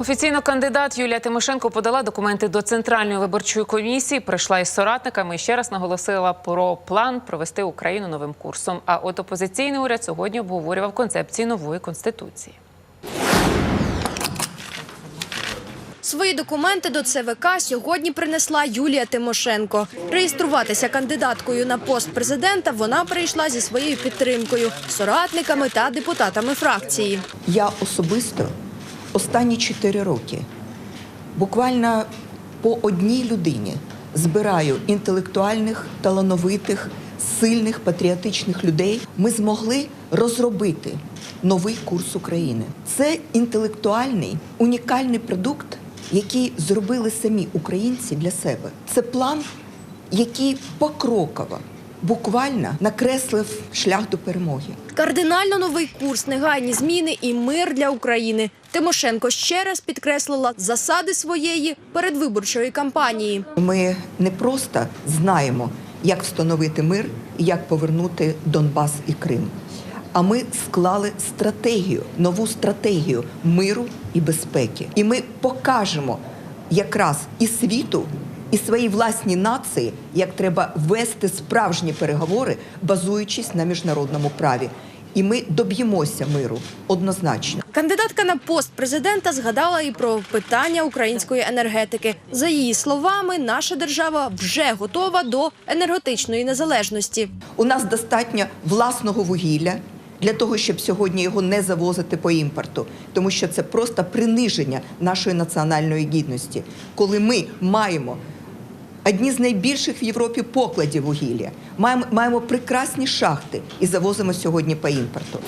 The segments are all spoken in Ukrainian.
Офіційно кандидат Юлія Тимошенко подала документи до центральної виборчої комісії. Прийшла із соратниками і ще раз наголосила про план провести Україну новим курсом. А от опозиційний уряд сьогодні обговорював концепції нової конституції. Свої документи до ЦВК сьогодні принесла Юлія Тимошенко. Реєструватися кандидаткою на пост президента вона прийшла зі своєю підтримкою, соратниками та депутатами фракції. Я особисто останні чотири роки буквально по одній людині збираю інтелектуальних, талановитих, сильних, патріотичних людей. Ми змогли розробити новий курс України. Це інтелектуальний, унікальний продукт, який зробили самі українці для себе. Це план, який покроково, буквально накреслив шлях до перемоги. Кардинально новий курс, негайні зміни і мир для України. Тимошенко ще раз підкреслила засади своєї передвиборчої кампанії. Ми не просто знаємо, як встановити мир і як повернути Донбас і Крим. А ми склали стратегію, нову стратегію миру і безпеки. І ми покажемо якраз і світу, і своїй власній нації, як треба вести справжні переговори, базуючись на міжнародному праві. І ми доб'ємося миру однозначно. Кандидатка на пост президента згадала і про питання української енергетики. За її словами, наша держава вже готова до енергетичної незалежності. У нас достатньо власного вугілля для того, щоб сьогодні його не завозити по імпорту, тому що це просто приниження нашої національної гідності, коли ми маємо. Одні з найбільших в Європі покладів вугілля. Маємо, маємо прекрасні шахти і завозимо сьогодні по імпорту.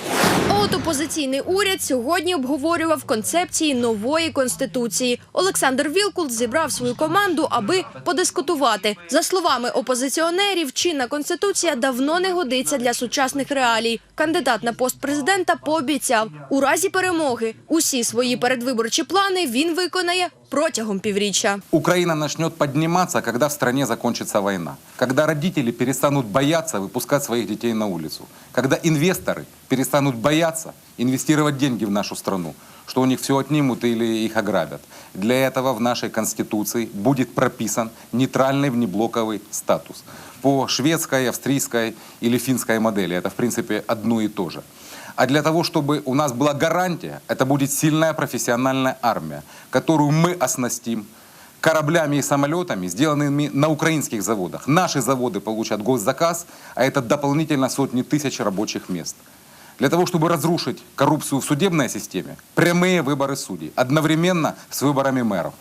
От опозиційний уряд сьогодні обговорював концепції нової конституції. Олександр Вілкул зібрав свою команду, аби подискутувати. За словами опозиціонерів, чинна конституція давно не годиться для сучасних реалій. Кандидат на пост президента пообіцяв у разі перемоги усі свої передвиборчі плани він виконає протягом півріччя. Украина начнет подниматься, когда в стране закончится война. Когда родители перестанут бояться выпускать своих детей на улицу. Когда инвесторы перестанут бояться инвестировать деньги в нашу страну, что у них все отнимут или их ограбят. Для этого в нашей Конституции будет прописан нейтральный внеблоковый статус. По шведской, австрийской или финской модели. Это, в принципе, одно и то же. А для того, чтобы у нас была гарантия, это будет сильная профессиональная армия, которую мы оснастим кораблями и самолетами, сделанными на украинских заводах. Наши заводы получат госзаказ, а это дополнительно сотни тысяч рабочих мест. Для того, чтобы разрушить коррупцию в судебной системе, прямые выборы судей, одновременно с выборами мэров.